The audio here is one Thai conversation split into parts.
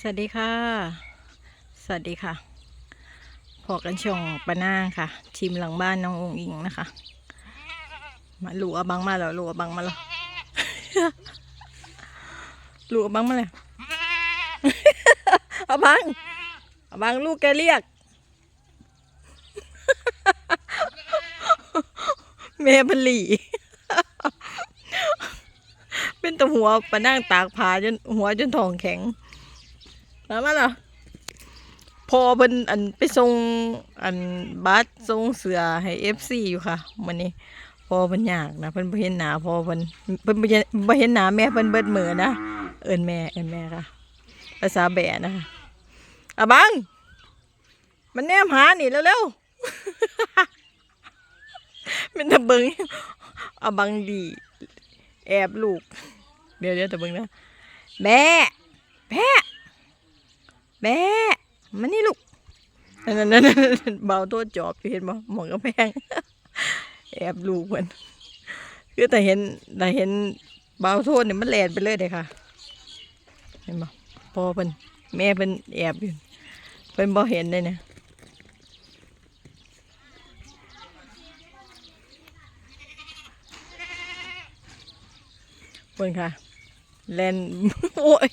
สวัสดีค่ะ สวัสดีค่ะ พอกันช่องปะนางค่ะทีมหลังบ้านน้ององอิงนะคะ มาหลัวบังมาแล้วหลัวบังมาแล้วหลัวบังมาแล้วเอาบังเอาบังลูกแกเรียกแม่บลีเป็นตัวหัวปะนั่งตากผาจนหัวจนทองแข็ง แล้วมาล่ะพอเพิ่นอันไปส่งอันบัสส่งเสือให้เอฟซีอยู่ค่ะมันนี้พอเพิ่นยากนะเพิ่นบ่เห็นหน้าพอเพิ่นเพิ่นบ่เห็นบ่เห็นหน้าแม่เพิ่นเบิดมือนะเอิ้นแม่เอิ้นแม่ค่ะ ภาษาแบะนะคะอะบัง มันแนมหานี่เร็วๆเป็นตะเบิงอะบังดี แอบลูก เดี๋ยวเดี๋ยวตะเบิงนะแม่แม่ แม่มานี่ลูกนั่นนั่นนั่นนั่นเบาตัวจอบอยู่เห็นบ่หมองกระแพงแอบลูกเพิ่นคือแต่เห็นแต่เห็นเบาโทษเนี่ยมันแลนไปเลยเด้ค่ะเห็นบ่พอเพิ่นแม่เพิ่นแอบอยู่เพิ่นบ่เห็นเลยเนี่ยเพิ่นค่ะแลนโอ้ย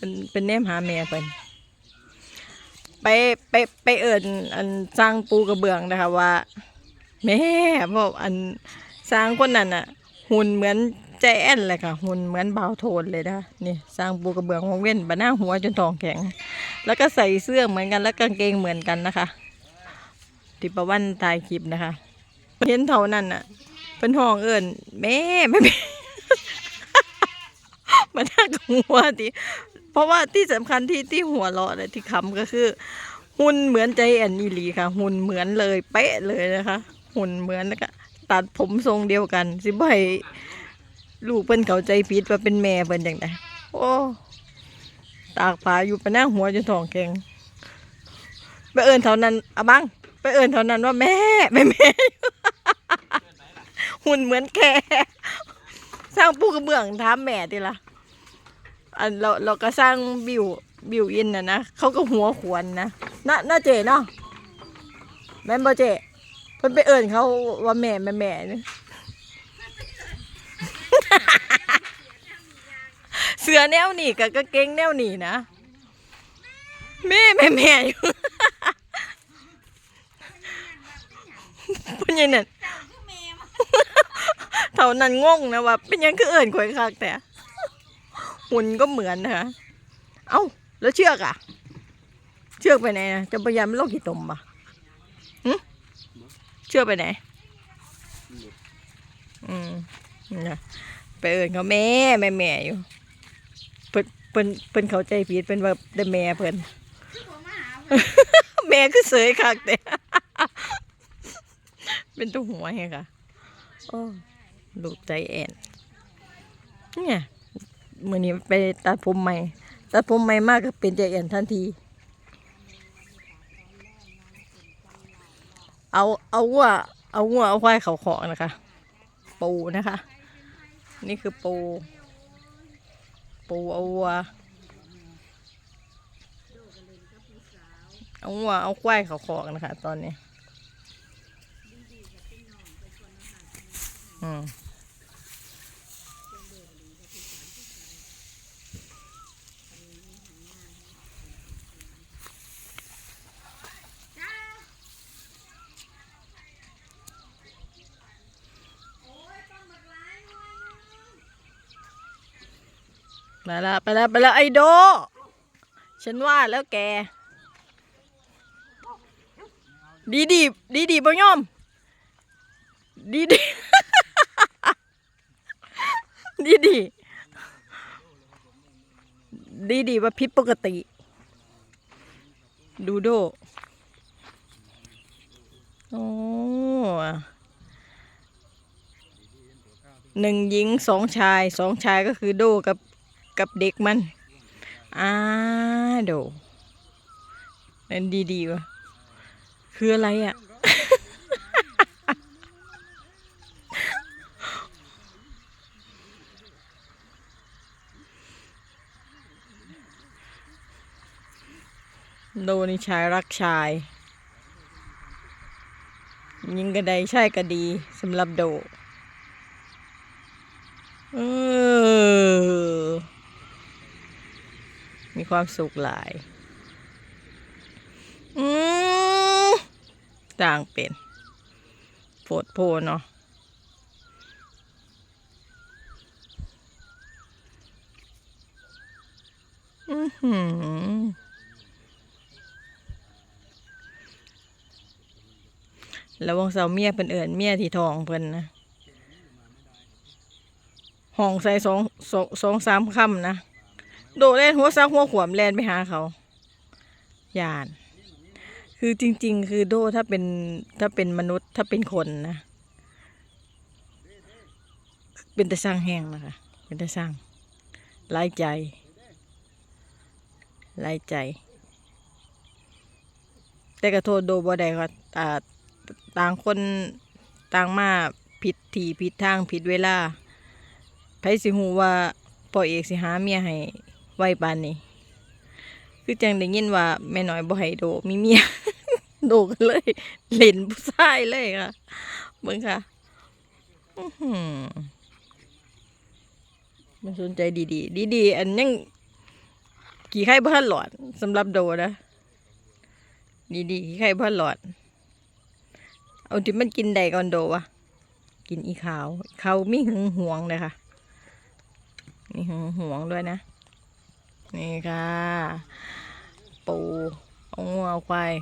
เป็นเป็นแนมหาแม่เพิ่นไปไปไปเอิญอันสร้างปูกระเบื้องนะคะว่า แม่เพราะอันสร้างคนนั้นอะ หุ่นเหมือนใจแอนเลยค่ะ หุ่นเหมือนเบาโทนเลยนะนี่สร้างปูกระเบื้องวงเว้นบะหน้าหัวจนทองแข็ง แล้วก็ใส่เสื้อเหมือนกันแล้วกางเกงเหมือนกันนะคะที่ประวันถ่ายคลิปนะคะเห็นเท่านั้นอะ เป็นห้องเอิญแม่แม่ม่มานั่งกับหัวที เพราะว่าที่สำคัญที่ที่หัวเราะเลยที่คำก็คือ หุ่นเหมือนใจแอนอีลีค่ะ หุ่นเหมือนเลยเป๊ะเลยนะคะ หุ่นเหมือนแล้วก็ตัดผมทรงเดียวกัน สิบ่ให้ลูกเพิ่นเข้าใจผิดว่าเป็นแม่เพิ่นจังไดโอ้ตากผ้าอยู่ไปหน้าหัวจนท้องแข็งไปเอินเท่านั้นอะบังไปเอินเท่านั้นว่าแม่แม่แม่หุ่นเหมือนแกสร้างปูกระเบื้องถามแม่ดิละ อันเราเราก็สร้างบิวบิวอินนะนะเขาก็หัวขวนนะน่าน่าเจเนาะแม่นบ่เจเพิ่นไปเอิ้นเขาว่าแม่แม่แม่เนี่เสือแนวหนีกับกางเกงแนวหนีนะแม่แม่แม่อยู่เพิ่นยังนั่นเท่านั้นงงนะว่าเป็นยังคือเอิ่นข่อยคักแต่ หุ่นก็เหมือนนะคะเอ้า แล้วเชือกอะเชือกไปไหนนะจะพยายามโลกกี่ตมปะหึเชือกไปไหน อืมนะไปเอิ่นเขาแม่แม่แม่อยู่ เพิ่นเพิ่นเพิ่นเขาใจผิดเพิ่นว่าได้แม่เพิ่นแม่คือเสยคักแต่เป็นตัวหัวไงค่ะโอ้ลูกใจแอนเนี่ย มื่อนี้ไปตัดผมใหม่ ตัดผมใหม่มากก็เป็นใจแอนทันที เอาเอาวัวเอาวัวเอาควายเขาของนะคะ ปูนะคะ นี่คือปู ปูเอาวัวเอาวัวเอาควายเขาของนะคะ ตอนนี้ อืม ไปละไปละไปละไอโด ฉันว่าแล้วแก ดีดีดีดีบ่ยอม ดีดีดีดีดีดีว่าพิษปกติ ดูโดโอ้หนึ่งหญิงสองชายสองชายก็คือโดกับ กับเด็กมันอ่าโดนั่นดีๆวะคืออะไรอะ โดนี่ชายรักชาย ยิงกระไดใช่ก็ดีสำหรับโด เออ มีความสุขหลายอืมต่างเป็นโพดโพเนาะอือหือแล้ววงเสาเมียเพิ่นเอิญเมียที่ทองเพิ่นนะห้องใส่สองสองสองสามคำนะ โดดเล่นหัวซักหัวขวมแลนไปหาเขายาน คือจริง ๆ คือโดถ้าเป็นถ้าเป็นมนุษย์ถ้าเป็นคนนะ เป็นแต่สร้างแห้งนะคะ เป็นแต่สร้างไล่ใจไล่ใจ แต่กระโทษโดบ่ได้ก็อ่าต่างคนต่างมาผิดที่ผิดทางผิดเวลาไผสิหูว่าพ่อเอกสิหาเมียให้ ไวปานนี้ คือจังได้ยินว่าแม่น้อยบ่ให้โดมีเมีย โดกันเลย เล่นผู้ชายเลยค่ะเบิ่งค่ะมันสนใจดีๆดีๆอันยังกี่ไข่บ้านหลอดสำหรับโดนะ ดีๆกี่ไข่บ้านหลอด เอาที่มันกินได้ก่อนโดวะกินอีขาวอีขามีหึงหวงเลยค่ะ มีหึงหวงด้วยนะ นี่ค่ะ ปูเอางัวเอาควาย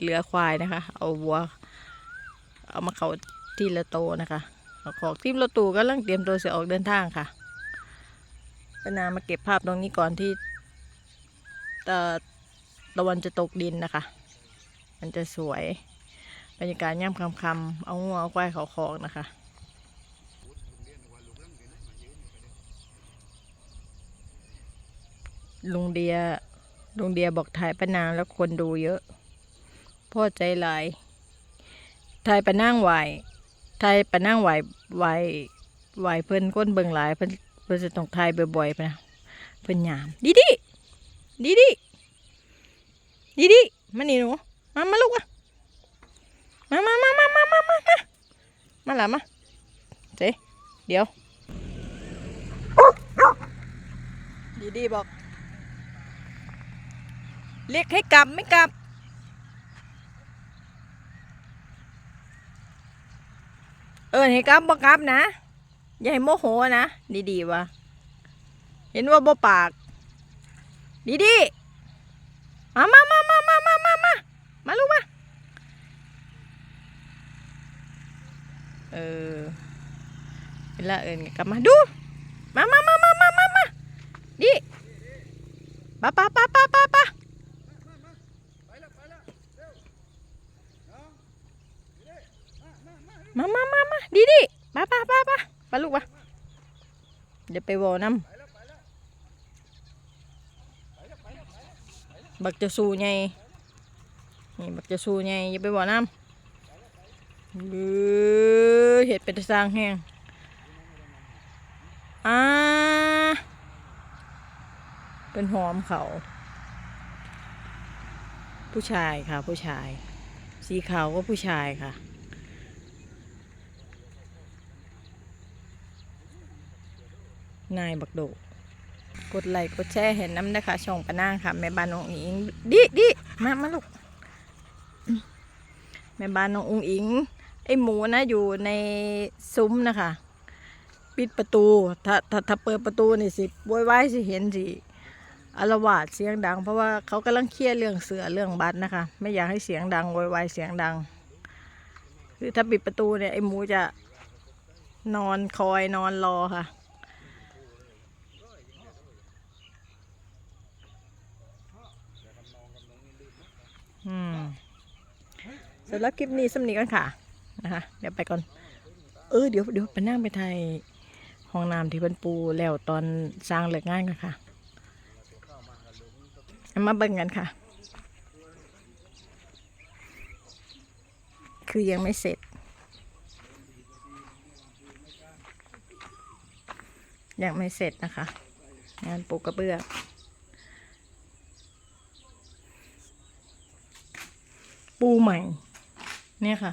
เหลือควายนะคะ เอาวัว เอามาเขาที่ละโตนะคะเอาของที่ละตูก็กำลังเตรียมตัวจะออกเดินทางค่ะปนามาเก็บภาพตรงนี้ก่อนที่เอ่อตะวันจะตกดินนะคะ มันจะสวย บรรยากาศย่ำคำคำๆเอางัวเอาควายเขาคอกนะคะ ลุงเดียลุงเดียบอกถ่ายปะนางแล้วคนดูเยอะ พ่อใจหลายถ่ายปะนางไหวถ่ายปะนางไหวไหวไหวเพิ่นก้นเบิ่งหลายเพิ่นเพิ่นจะต้องถ่ายบ่อยๆนะเพิ่นยามดีดีดีดีดีดีมานี่หนูมามาลูกมามามามามามามามามามาละมาเจ๊เดี๋ยวดีดีบอก เรียกให้กลับไม่กลับ เออให้กลับบ่กลับนะอย่าให้โมโหนะดีดีวะเห็นว่าบ่ปาก ดีดีมามามามามามามามามาลูกมาเออเวลาเอินกลับมาดู มามามามามามามาดิปะปะปะปะปะปะมามา ดิดิปะปะปะปะปะลูกปะเดี๋ยวไปวอน้ำบักจะสู้ไงนี่บักจะสู้ไงอย่าไปวอน้ำเออเห็ดเป็นตาสร้างแห้งอ่าเป็นหอมเขา ผู้ชายค่ะผู้ชาย สีขาวก็ผู้ชายค่ะ นายบักโดกดไลค์กดแชร์เห็นน้ำนะคะช่องปะนางค่ะ แม่บ้านน้องอิงดิดิมามาลูกแม่บ้านน้องอุงอิงไอหมูนะอยู่ในซุ้มนะคะ ปิดประตูถ้าถ้าถ้าเปิดประตูนี่สิโวยวายสิเห็นสิอารวาสเสียงดัง เพราะว่าเขากำลังเครียดเรื่องเสือเรื่องบัตรนะคะ ไม่อยากให้เสียงดังโวยวายเสียงดังคือถ้าปิดประตูเนี่ยไอหมูจะนอนคอยนอนรอค่ะ อืมสร็จแล้วคลิปนี้สำนีกันค่ะนะคะเดี๋ยวไปก่อน เออเดี๋ยวเดี๋ยวไปนั่งไปไทยห้องน้ำที่เพิ่นปูแล้วตอนสร้างเลิกงานกันค่ะมาเบิ่งกันค่ะ คือยังไม่เสร็จ ยังไม่เสร็จนะคะ งานปูกระเบื้อง ใหม่ เนี่ยค่ะ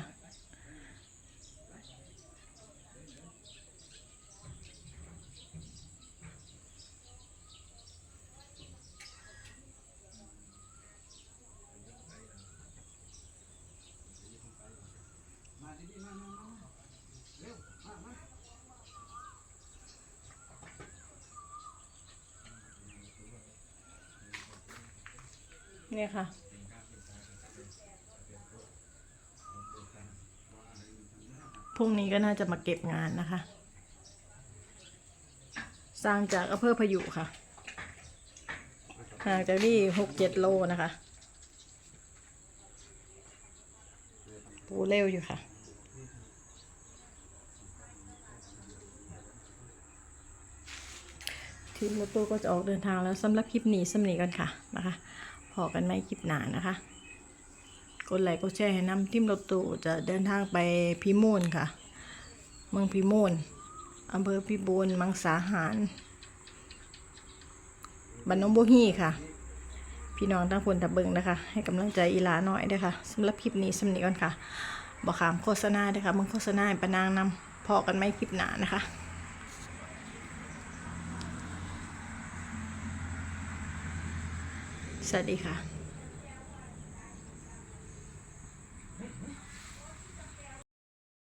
เนี่ยค่ะ พรุ่งนี้ก็น่าจะมาเก็บงานนะคะ สร้างจากอำเภอพายุค่ะห่างจากนี่หกเจ็ดโลนะคะ ปูเร็วอยู่ค่ะทีมรถตู้ก็จะออกเดินทางแล้วสำหรับคลิปนี้สำนีกันค่ะนะคะ พอกันไหมคลิปหนานะคะ ดไลค์กดแชร์ให้นำทีมรถตู้จะเดินทางไปพิมูลค่ะ เมืองพิมูลอำเภอพิบูลมังสาหารบ้านนองบัวฮีค่ะ พี่น้องทั้งคนทับเบิงนะคะ ให้กำลังใจอีลาหน่อยด้วยค่ะสำหรับคลิปนี้สำนีก่อนค่ะบอกขามโฆษณาด้วยค่ะมึงโฆษณาปนางนำพอกันไหมคลิปหนานะคะสวัสดีค่ะ